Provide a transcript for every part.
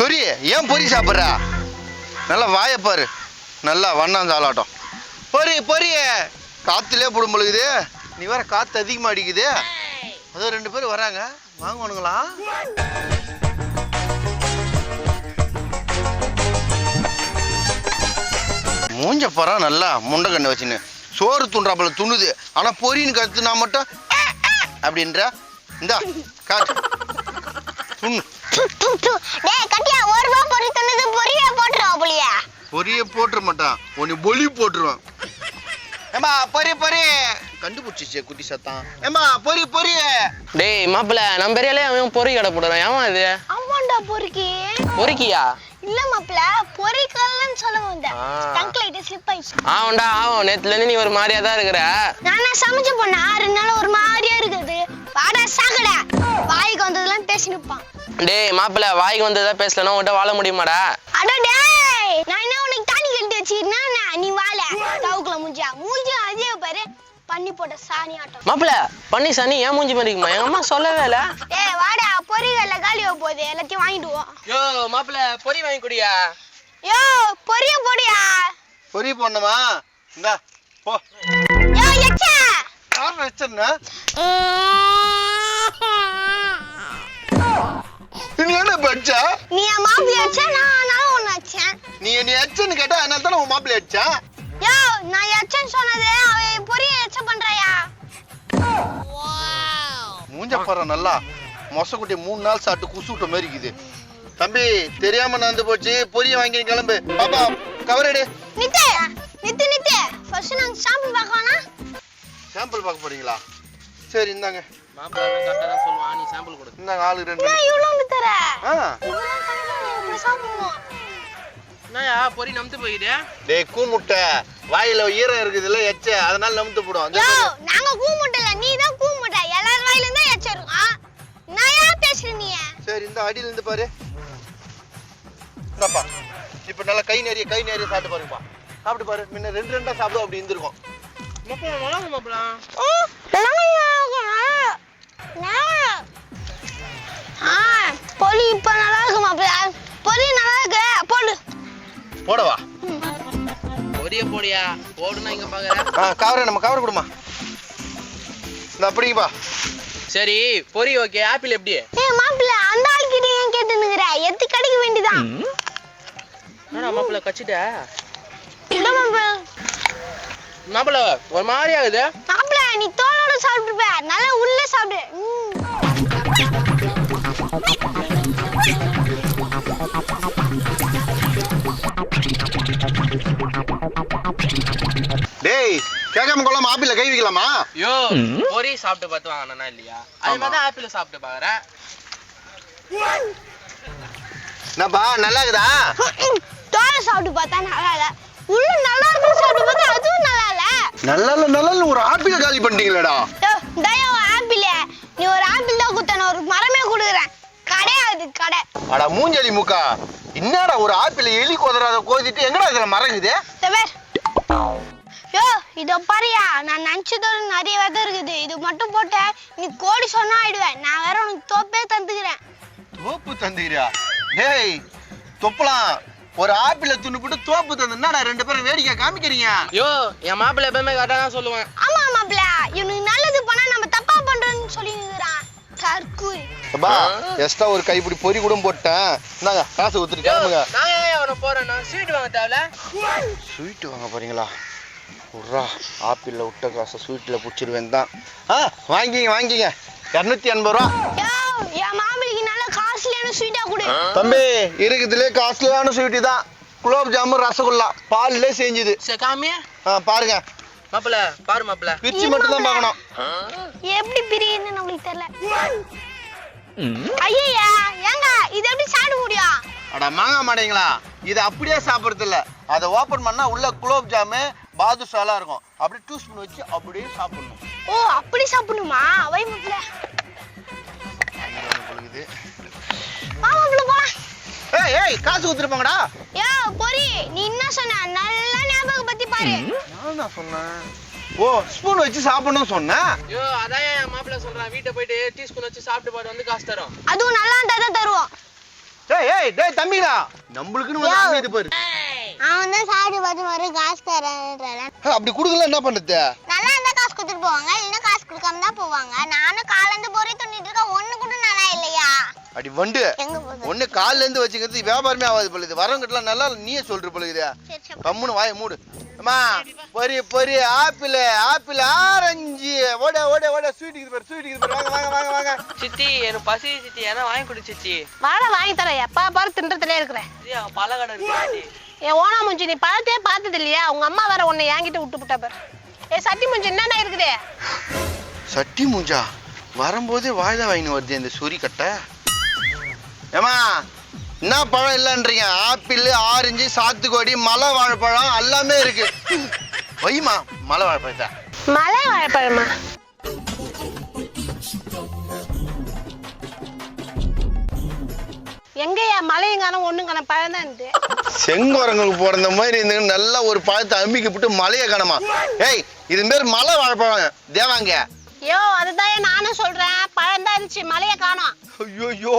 சொரி ஏன் பொரி சாப்பிட்ற? நல்லா வாயை நல்லா வண்ணம் சாலாட்டம். பொறி பொறிய காத்துலே போடும் பொழுது நீ வேற காத்து அதிகமாக அடிக்குது. அதோ ரெண்டு பேரும் வராங்க. வாங்கணுங்களா மூஞ்ச பரா நல்லா முண்டை கண்ணு வச்சுன்னு. சோறு துண்டாப்பில் துண்ணுது ஆனால் பொறின்னு கற்றுனா மட்டும் அப்படின்ற. இந்தா காற்று துண்ணு. டேய் கட்டியா ஒரு ரூபா தந்தது பொரியா போட்டுருவா புளியா பொரிய போட்டுற மாட்டான். உன்னை பொலி போட்டுருவான். ஏமா பொரி பொரி கண்டுபிடிச்சிச்சே குட்டி சத்தம் ஏமா பொரி பொரி டேய் மாப்பிள்ள நம்ம பெரியாலே அவன் பொறி கடை போடுறான். ஏமா இது? ஆமாண்டா பொறுக்கி. பொறிக்கியா? இல்ல மாப்பிள பொறிக்கல்லன்னு சொல்ல வந்தேன் ஆ. டங்க் லைட் ஸ்லிப் ஆயிடுச்சு. ஆவுண்டா ஆவும். நேத்துல இருந்து நீ ஒரு மாதிரியா தான் இருக்கிற. நானா சமைச்சு போனா ரெண்டு நாள் ஒரு மாதிரியா இருக்குது. வாடா சாக்கடை வாய்க்கு வந்ததெல்லாம் பேசி நிப்பான் டேய் மாப்பிள்ள வாய்க்கு வந்ததா பேசலன்னா உன்கிட்ட வாழ முடியுமாடா? அட டேய் நான் என்ன உனக்கு தாணி கட்டி வச்சிருந்தா நீ வாழ. தவுக்குல மூஞ்சியா? மூஞ்சி அதே பாரு. பண்ணி போட்ட சாணி ஆட்டம். மாப்பிள்ள பண்ணி சனி ஏன் மூஞ்சி மறிக்குமா எங்க அம்மா சொல்லவே இல்ல. டேய் வாடா பொரிகள்ல காலி ஆக போகுது. எல்லாத்தையும் வாங்கிடுவோம் யோ மாப்பிள்ள பொறி வாங்கி குடியா? யோ பொரிய போடியா? பொரி போடணுமா? இந்தா போ. யோ எச்சா. யார் வச்சிருந்தா? நீ என்ன படிச்சா? நீ என் மாப்பிள்ளை அடிச்சா நான் ஆனாலும் ஒன்று அடிச்சேன் நீ நீ அச்சன்னு கேட்டா அதனால தானே உன் மாப்பிள்ளை அடிச்சா யோ நான் எச்சன்னு சொன்னது அவன் பொரிய எச்ச பண்றாயா? மூஞ்ச பாரு நல்லா. மொசக்குட்டி மூணு நாள் சாப்பிட்டு குசு விட்ட மாதிரி இருக்குது. தம்பி தெரியாம நடந்து போச்சு. பொரிய வாங்கி கிளம்பு. பாப்பா கவரடு நித்து நித்து நித்து. ஃபர்ஸ்ட் நாங்க சாம்பிள் பார்க்கலாம்னா? சாம்பிள் பார்க்க போறீங்களா? சரி இந்தாங்க. மாப்பிள்ள கரெக்டா தான் சொல்லுவான். நீ சாம்பிள் கொடு. இந்தாங்க ஆளுக்கு ரெண்டு என்ன இவ்வளோ தர. ஆ. சாப்பிடணும் என்னயா பொறி நம்பி போயிடு டேய் கூமுட்டை. வாயில ஈரம் இருக்குதுல்ல எச்ச. அதனால நமுத்து போடும். யோ. நாங்க கூமுட்டல நீ தான் கூமுட்ட. எல்லார் வாயில இருந்தா எச்ச இருக்கும் நான் ஏன் பேசுற நீ? சரி இந்த அடியில இருந்து பாரு. இந்தாப்பா. இப்ப நல்லா கை நிறைய கை நிறைய சாப்பிட்டு பாருங்கப்பா. சாப்பிட்டு பாரு. முன்ன ரெண்டு ரெண்டா சாப்பிடும் அப்படி இருந்திருக்கும். மாப்பிள்ள நல்லா மாப்பிள்ள ஆ பொலி இப்ப நல்லா இருக்கு மாப்பிள்ள போடவா. பொரிய போடியா போடுனா இங்க பாக்குற. ஆ கவரை நம்ம கவரை கொடுமா. இந்த அப்படிங்கப்பா சரி பொரி ஓகே. ஆப்பிள் எப்படி? ஏய் மாப்பிள்ள அந்த ஆள் கிட்ட ஏன் கேட்டு நிக்கிற எத்து கடைக்கு வேண்டியதான் என்னடா மாப்பிள்ள கச்சிட்ட? இந்த மாப்பிள்ள. மாப்பிள்ள ஒரு மாதிரி ஆகுது. மாப்பிள்ள நீ தோலோட சாப்பிட்டுருப்ப. நல்லா உள்ள சாப்பிடு. டேய் கேட்காம கொள்ளாம ஆப்பிள கை வைக்கலாமா? யோ பொரி சாப்பிட்டு பார்த்து வாங்கினா இல்லையா? அது மாதிரி தான் ஆப்பிள் சாப்பிட்டு பாக்குறேன் என்னப்பா நல்லா இருக்குதா தோலை சாப்பிட்டு பார்த்தா நல்லா இல்ல. உள்ள நல்லா இருக்கும் சாப்பிட்டு பார்த்தா அதுவும் நல்லா இல்ல. நல்லா இல்ல நல்லா இல்ல ஒரு ஆப்பிள காலி பண்ணிட்டீங்களேடா. யோ, தயா ஆப்பிள். நீ ஒரு ஆப்பிள் தான் குத்த நான் ஒரு மரமே கொடுக்குறேன். கிடையாது கடை. அடா மூஞ்சலி முக்கா. என்னடா ஒரு ஆப்பிள எலி கோதறாத கோதிட்டு எங்கடா இதுல மறங்குது யோ இதோ பாரியா நான் நினச்சதோட நிறைய விதை இருக்குது. இது மட்டும் போட்ட நீ கோடி சொன்னா ஆயிடுவேன். நான் வேற உனக்கு தோப்பே தந்துக்கிறேன். தோப்பு தந்துக்கிறியா? டேய் தொப்பலாம் ஒரு ஆப்பிள துண்ணுபிட்டு தோப்பு தந்து என்னடா ரெண்டு பேரும் வேடிக்கை காமிக்கிறீங்க? யோ என் மாப்பிள்ள எப்பவுமே கரெக்டா தான் சொல்லுவேன். ஆமா மாப்பிள இவனுக்கு நல்லது பண்ணா நம்ம தப்பா பண்றோம்னு சொல்லி நிக்கிறான் தற்கூரி அப்பா எக்ஸ்ட்ரா ஒரு கைப்பிடி பொரி கூட போட்டேன். இந்தாங்க காசு கொடுத்துட்டு யோ கிளம்புங்க. நான் ஏன் அவனை போறேன்? நான் ஸ்வீட் வாங்க தேவையில்ல. ஸ்வீட் வாங்க போறீங்களா? உர்ரா ஆப்பிளில் விட்ட காசை ஸ்வீட்டில் பிடிச்சிருவேன் தான். ஆ வாங்கிங்க வாங்கிங்க. இரநூத்தி எண்பது ரூபா. யோ என் மாப்பிளைக்கு நல்ல காஸ்ட்லியான ஸ்வீட்டா கொடு. தம்பி இருக்குதுலே காஸ்ட்லியான ஸ்வீட்டு தான். குலோப் ஜாமுன் ரசகுல்லா. பால்லே செஞ்சுது. சரி காமி. ஆ பாருங்க. மாப்பிள்ள பாரு மாப்பிள்ள. பிரிச்சு மட்டும் தான் பார்க்கணும். எப்படி பிரியுதுன்னு நம்மளுக்கு தெரியல. ஐயா ஏங்க இது எப்படி சாப்பிட முடியும்? அட மாங்கா மாட்டீங்களா இது அப்படியே சாப்பிட்றது இல்ல அதை ஓப்பன் பண்ணா உள்ள குலோப் ஜாமு பாதுஷாலாம் இருக்கும். அப்படியே டூ ஸ்பூன் வச்சு அப்படியே சாப்பிடணும். ஓ அப்படி சாப்பிடணுமா? வை வா மாப்பிள போலாம் ஏய் ஏய் காசு கொடுத்துருப்பாங்கடா யோ பொரி நீ என்ன சொன்ன? நல்லா ஞாபகம் பத்தி பாரு. நான் சொன்னேன். ஓ ஸ்பூன் வச்சு சாப்பிடணும்னு சொன்னேன்? யோ அதான் என் மாப்பிள்ள சொல்றான் வீட்டை போயிட்டு டீஸ்பூன் வச்சு சாப்பிட்டு பாரு வந்து காசு தரும். அதுவும் நல்லா இருந்தா தான் தருவோம். ஏய் டேய் டேய் தம்பிடா. நம்மளுக்குன்னு வந்து அமைதி பாரு அவன் தான் சாப்பிட்டு பார்த்து வர காசு தரேன் அப்படி கொடுக்கல என்ன பண்ணுறது நல்லா இருந்தா காசு கொடுத்துட்டு போவாங்க இல்லைன்னா காசு கொடுக்காம தான் போவாங்க. நானும் காலேந்து பொறி துண்ணிட்டு இருக்கேன் ஒண்ணு கூட நல்லா இல்லையா? அடி வண்டு ஒண்ணு கால்ல இருந்து வச்சுக்கிறது வியாபாரமே ஆகாது பொழுது வரவங்கிட்டலாம் நல்லா இல்ல, நீயே சொல்ற பொழுது சரி சரி கம்முன்னு வாயை மூடு. அம்மா பொரி பொரி ஆப்பிள் ஆப்பிள் ஆரஞ்சு. ஓட ஓட ஓட ஸ்வீட்டுக்கு பாரு ஸ்வீட்டுக்கு பாரு. வாங்க வாங்க வாங்க வாங்க. சித்தி எனக்கு பசி சித்தி. ஏன்னா வாங்கி கொடு சித்தி. வாழை வாங்கி தரேன் எப்பா பாரு தின்றதுலே இருக்கிறேன். பல கடை சித்தி என் ஓனா முஞ்சி நீ பழத்தையே பார்த்தது இல்லையா உங்க அம்மா வேற உன்னை என்கிட்ட விட்டு விட்டா பாரு. ஏ சட்டி முஞ்சி என்னென்ன இருக்குது? சட்டி மூஞ்சா? வரும்போதே வாயில வாங்கின்னு வருது இந்த சுரி கட்டை. ஏமா என்ன பழம் இல்லைன்றீங்க? ஆப்பிள் ஆரஞ்சு சாத்துக்குடி மலை வாழைப்பழம் எல்லாமே இருக்கு. வைமா மலை வாழைப்பழத்தை. மலை வாழைப்பழமா? எங்கய்யா மலையங்கானம் ஒண்ணுங்கான பழம் தான் இருந்து செங்கோரங்களுக்கு பிறந்த மாதிரி இருந்து நல்லா ஒரு பழத்தை அம்மிக்கு விட்டு மலையை காணமா. ஏய் இது பேர் மலை வாழைப்பழம் தேவாங்க ஐயோ அதுதான் நானும் சொல்றேன். பழம் தான் இருந்துச்சு மலையை காணோம். ஐயோ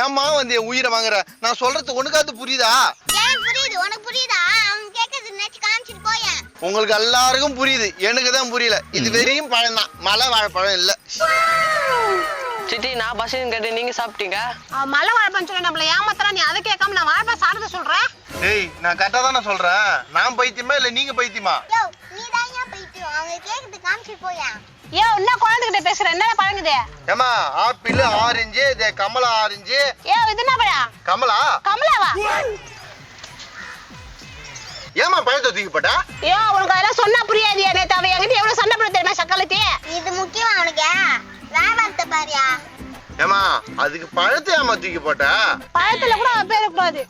ஏமா வந்து என் உயிரை வாங்குற? நான் சொல்றது ஒண்ணுக்காவது புரியுதா? எனக்கு புரியுது? உனக்கு புரியுதா? அவன் கேட்கறது நினைச்சு காமிச்சிட்டு போயேன் உங்களுக்கு எல்லாருக்கும் புரியுது. எனக்கு தான் புரியல. இது வெறியும் பழம் தான். மலை வாழைப்பழம் இல்ல. சித்தி நான் பசின்னு கேட்டு நீங்க சாப்பிட்டீங்க? அவன் மலை வாழைப்பழம் சொல்லி நம்மள ஏமாத்துறான் நீ அதை கேட்காம நான் வாழைப்பழம் சாப்பிட சொல்றேன் ஏய் நான் கரெக்டா தானே சொல்றேன். நான் பைத்தியமா இல்ல நீங்க பைத்தியமா? யோ நீ தான் ஏன் அவங்க காமிச்சிட்டு போயேன் ஐயோ என்ன குழந்தைகிட்ட பேசுற. என்ன பழங்குது ஏமா ஆப்பிள் ஆரஞ்சு இது கமலா ஆரஞ்சு. ஏ இது என்ன பழம்? கமலா? கமலாவா? ஏமா பழத்தை தூக்கி போட்டா? ஐயோ உனக்கு அதெல்லாம் சொன்னா புரியாது. நேத்து அவ என்கிட்ட எவ்வளவு சண்டை போட தெரியுமா சக்காலத்தி? இது முக்கியமா வியாபாரத்தை பாரியா? ஏமா அதுக்கு பழத்தை ஏமா தூக்கி போட்ட? பழத்துல கூட அவ பேர கூடாது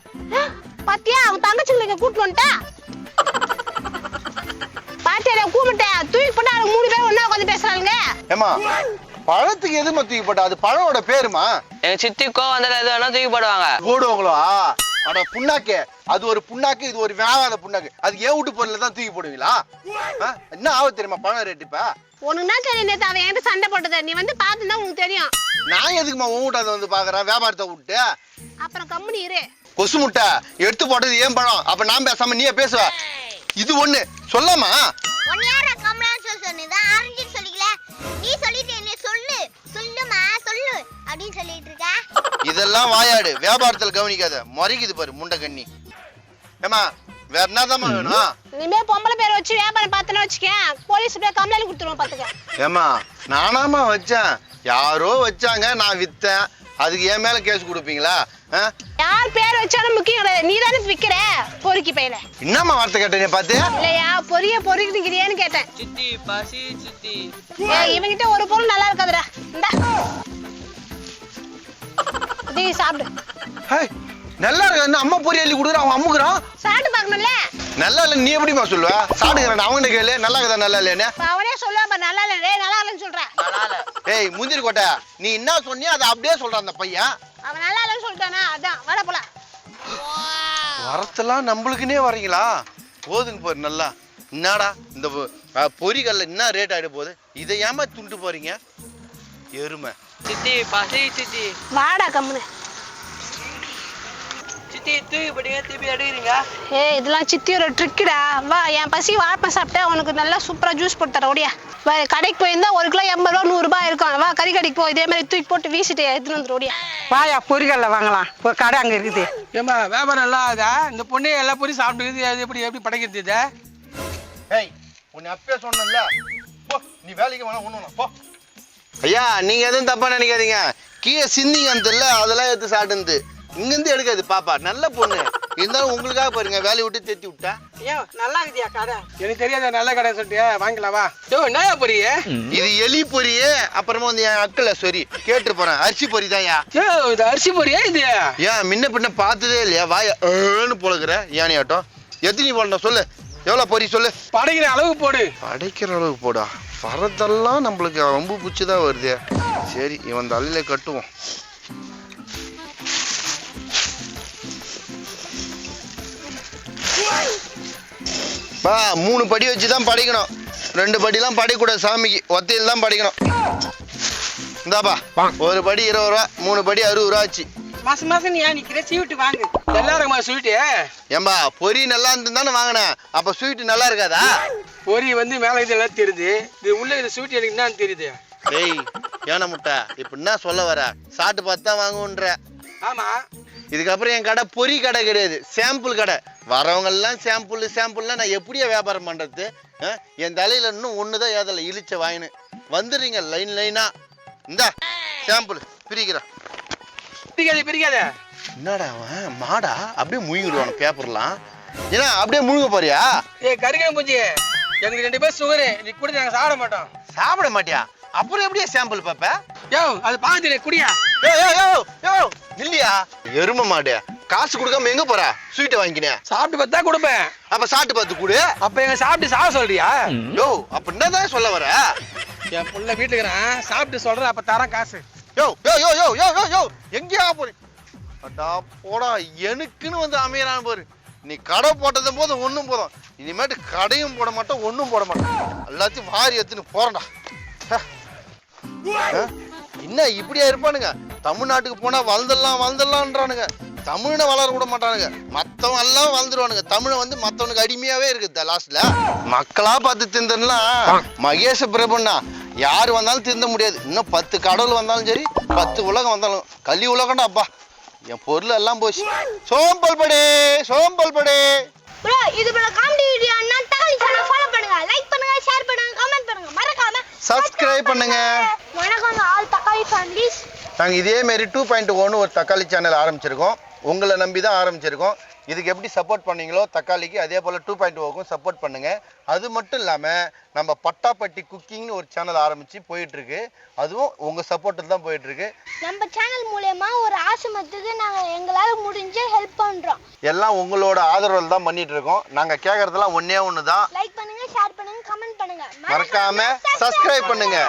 பாத்தியா அவன் தங்கச்சிங்களுக்கு கூட்டு வந்துட்டா? பாத்தியா நான் கூப்பிட்டேன். தூக்கி போட்டு அவங்க மூணு பேரும் ஒண்ணா உட்காந்து பேசுறாங்க ஏமா பழத்துக்கு எதுமா தூக்கி போட்ட? அது பழமோட பேருமா? எங்க சித்தி கோவம் வந்தாலும் எது வேணா தூக்கி போடுவாங்க. போடுவாங்களா? அட புண்ணாக்கு. அது ஒரு புண்ணாக்கு இது ஒரு வியாபார புண்ணாக்கு. அது ஏன் வீட்டு பொருள்ல தான் தூக்கி போடுவீங்களா? என்ன ஆகுது தெரியுமா? பழம் ரேட்டு இப்ப? உனக்கு தான் தெரியும் நேத்து அவன் என்கிட்ட சண்டை போட்டது. நீ வந்து பார்த்துதான் உனக்கு தெரியும். நான் எதுக்குமா உன் வீட்டாத வந்து பாக்குறேன் வியாபாரத்தை விட்டு? அப்புறம் கம்முனு இரு. கொசு முட்டை எடுத்து போட்டது ஏன் பழம்? அப்ப நான் பேசாம நீயே பேசுவ. இது ஒண்ணு. சொல்லாமா? உன்னை யாரா கமலான்னு சொல்லி சொன்னதான் ஆரஞ்சுன்னு சொல்லிக்கல. நீ சொல்லிட்டு என்ன சொல்லு. சொல்லுமா சொல்லு. அப்படின்னு சொல்லிட்டு இருக்க. இதெல்லாம் வாயாடு. வியாபாரத்துல கவனிக்காத. முறைக்குது பாரு முண்டை கண்ணி. ஏமா வேற என்னதாம்மா வேணும்? இனிமே பொம்பளை பேரை வச்சு வியாபாரம் பார்த்தேன்னு வச்சுக்கேன். போலீஸ் போய் கம்ப்ளைண்ட் கொடுத்துருவோம் பாத்துக்க ஏமா நானாமா வச்சேன். யாரோ வச்சாங்க நான் வித்தேன். அதுக்கு என் மேல கேஸ் கொடுப்பீங்களா? யார் பேர் வச்சாலும் முக்கியம் கிடையாது. நீ தானே விக்கிற பொறுக்கி பையில. என்னம்மா வார்த்தை கேட்டீங்க பார்த்து? இல்லையா? பொரிய பொறுக்கிறியேன்னு கேட்டேன். சித்தி பசி சித்தி. ஏய், இவன்கிட்ட ஒரு பொருள் நல்லா இருக்காதுடா. இந்தா. நீ சாப்பிடு. ஹேய், நல்லா இருக்கு? அம்மா பொரி அள்ளி கொடுக்குறான் அவன் அம்முக்குறான் பார்க்கணும்ல நல்லா இல்லை நீ எப்படிமா சொல்லுவ? சாப்பிடுக்கிறேன் அவங்ககிட்ட கேளு. நல்லா இருக்குதா நல்லா இல்லைன்னு இப்ப அவனே சொல்லுவா பாரு, நல்லா இல்லை டேய் நல்லா இல்லைன்னு சொல்றேன் நல்லா ஏய் முந்திரி கோட்டை நீ என்ன சொன்னியோ அதை அப்படியே சொல்றான் அந்த பையன். அவன் நல்லா இல்லைன்னு சொல்லிட்டானா? அதான் வர போலாம். வரத்தெல்லாம் நம்மளுக்குன்னே வரீங்களா? போதுங்க பாரு நல்லா. என்னடா இந்த பொ- அஹ், பொரிகல்ல என்ன ரேட் ஆயிட போகுது? இதை ஏமா துண்டு போறீங்க? எருமை. சித்தி பசி சித்தி. வாடா கம்முனு. சித்தி தூக்கி போட்டீங்க திருப்பி எடுக்கிறீங்க? ஏய் இதெல்லாம் சித்தியோட ட்ரிக்குடா வா என் பசி வாழைப்பழம் சாப்பிட்டா உனக்கு நல்லா சூப்பரா ஜூஸ் போட்டு தரேன் ஓடியா. வா கடைக்கு போயிருந்தா ஒரு கிலோ எண்பது ரூபா நூறு ரூபாய் இருக்கும். வா கறி கடைக்கு போ. இதே மாதிரி தூக்கி போட்டு வீசிட்டு எடுத்துட்டு வந்துரு ஓடியா. வாயா பொரிகல்ல வாங்கலாம். ஒரு கடை அங்கே இருக்குது. ஏம்மா வியாபாரம் எல்லாம் அதா இந்த பொண்ணே எல்லா பொருளும் சாப்பிட்டுக்குது. அது எப்படி எப்படி படைக்கிறது இதை? ஏய் உன்னை அப்பயே சொன்னேன்ல. போ நீ வேலைக்கு வேணா ஒண்ணு போ. ஐயா நீங்க எதுவும் தப்பா நினைக்காதீங்க. கீழே சிந்திங்க தெரியல அதெல்லாம் எடுத்து சாப்பிட்டு இங்கிருந்து எடுக்காது பாப்பா. நல்ல பொண்ணு. இருந்தாலும் உங்களுக்காக பாருங்க வேலையை விட்டு தேத்தி விட்டா. ஐயோ நல்லா இருக்குதியா கடை? எனக்கு தெரியாத நல்ல கடை சொல்லிட்டு வாங்கிக்கலாம் வா. யோ என்னயா பொரிய இது எலி பொரியே அப்புறமா வந்து என் அக்கல சொரி கேட்டு போறேன். அரிசி பொரி தான்யா யோ. இது அரிசி பொரியா இது? ஏன் முன்ன பின்ன பார்த்ததே இல்லையா? வாய ஏன்னு பொழுகிற யானையாட்டம். எத்தனை போடணும் சொல்லு. எவ்வளோ பொரி சொல்லு. படைக்கிற அளவுக்கு போடு. படைக்கிற அளவுக்கு போடா. வரதெல்லாம் நம்மளுக்கு ரொம்ப பிடிச்சி தான் வருது. சரி இவன் தலையில கட்டுவோம். பா மூணு படி வச்சு தான் படைக்கணும். ரெண்டு படிலாம் படைக்கூடாது சாமிக்கு. ஒத்தையில் தான் படைக்கணும். இந்தாப்பா ஒரு படி இருபது ரூபா மூணு படி அறுபது ரூபா ஆச்சு. மாசம் மாசம் நீ ஏன் நிக்கிற? சீவிட்டு வாங்கு. நல்லா இருக்குமா ஸ்வீட்டு? ஏம்பா பொரி நல்லா இருந்து தானே வாங்கினேன். அப்போ ஸ்வீட் நல்லா இருக்காதா? பொரி வந்து மேலே இது எல்லாம் தெரியுது. இது உள்ள இது ஸ்வீட் எனக்கு என்னன்னு தெரியுது. டேய் ஏன முட்டை? இப்போ என்ன சொல்ல வர? சாப்பிட்டு பார்த்து தான் வாங்குன்ற ஆமா. இதுக்கப்புறம் என் கடை பொரி கடை கிடையாது. சாம்பிள் கடை. வரவங்க எல்லாம் சாம்பிள் சாம்பிள்லாம் நான் எப்படியா வியாபாரம் பண்றது? ஆ? என் தலையில இன்னும் ஒன்று தான் ஏதல இழிச்ச வாயின்னு வந்துடுறீங்க லைன் லைனா இந்தா சாம்பிள் பிரிக்கிறேன் பிரிக்காத பிரிக்காத. என்னடா அவன்? மாடா? அப்படியே முழுங்கிடுவான் பேப்பர்லாம். ஏன்னா அப்படியே முழுங்க போறியா? ஏய் கருகன் பூச்சி. எனக்கு ரெண்டு பேர் சுகரு நீ கூட நாங்கள் சாப்பிட மாட்டோம். சாப்பிட மாட்டியா? அப்புறம் எப்படியா சாம்பிள் பாப்ப? யோ அது பாஞ்சு குடியா? இல்லையா எரும மாடு. காசு கொடுக்காம எங்க போற? ஸ்வீட்டை வாங்கினேன் சாப்பிட்டு பார்த்தா கொடுப்பேன். அப்ப சாப்பிட்டு பார்த்து கொடு. அப்ப எங்க சாப்பிட்டு சாக சொல்றியா? யோ அப்ப என்னதான் சொல்ல வர? என் புள்ள வீட்டுக்கு இருக்கிறான். சாப்பிட்டு சொல்றேன் அப்ப தரேன் காசு. யோ யோ யோ யோ யோ யோ யோ எங்கேயா போற? அடா போடா எனக்குன்னு வந்து அமையறான் பாரு. நீ கடை போட்டதும் போதும் ஒண்ணும் போதும். இனிமேட்டு கடையும் போட மாட்டோம் ஒண்ணும் போட மாட்டோம். எல்லாத்தையும் வாரி எடுத்துன்னு போறேன்டா. ஆ? என்ன இப்படியா இருப்பானுங்க? தமிழ்நாட்டுக்கு போனா வளர்ந்துடலாம் வளர்ந்துடலான்றானுங்க தமிழனை வளர விட மாட்டானுங்க. மத்தவன் எல்லாம் வளர்ந்துருவானுங்க தமிழை வந்து மத்தவனுக்கு அடிமையாவே இருக்குது லாஸ்ட்ல மக்களா பார்த்து திந்தன்லாம் மகேஷ பிரபுண்ணா யார் வந்தாலும் திருந்த முடியாது. இன்னும் பத்து கடவுள் வந்தாலும் சரி பத்து உலகம் வந்தாலும் கலி உலகம்டா அப்பா. என் பொருள் எல்லாம் போச்சு. சோம்பல் படே சோம்பல் படே ப்ரோ இது போல காமெடி வீடியோ அண்ணா தக்காளி சேனல் ஃபாலோ பண்ணுங்க. லைக் பண்ணுங்க ஷேர் பண்ணுங்க கமெண்ட் பண்ணுங்க. மறக்காம சப்ஸ்கிரைப் பண்ணுங்க. வணக்கம் ஆல் தக்காளி ஃபேமிலிஸ் நாங்கள் இதே மாரி டூ பாயிண்ட் ஒன்று ஒரு தக்காளி சேனல் ஆரம்பிச்சிருக்கோம். உங்களை நம்பி தான் ஆரம்பிச்சிருக்கோம். இதுக்கு எப்படி சப்போர்ட் பண்ணீங்களோ தக்காளிக்கு அதே போல் டூ பாயிண்ட் ஓக்கும் சப்போர்ட் பண்ணுங்க. அது மட்டும் இல்லாமல் நம்ம பட்டாப்பட்டி குக்கிங்னு ஒரு சேனல் ஆரம்பித்து போயிட்டுருக்கு. அதுவும் உங்கள் சப்போர்ட்டில் தான் போயிட்டுருக்கு. நம்ம சேனல் மூலயமா ஒரு ஆசிரமத்துக்கு நாங்க எங்களால முடிஞ்ச ஹெல்ப் பண்றோம். எல்லாம் உங்களோட ஆதரவில் தான் பண்ணிட்டு இருக்கோம் நாங்கள் கேட்குறதெல்லாம் ஒன்றே ஒன்று தான் லைக் பண்ணுங்க ஷேர் பண்ணுங்க கமெண்ட் பண்ணுங்க. மறக்காம சப்ஸ்கிரைப் பண்ணுங்க.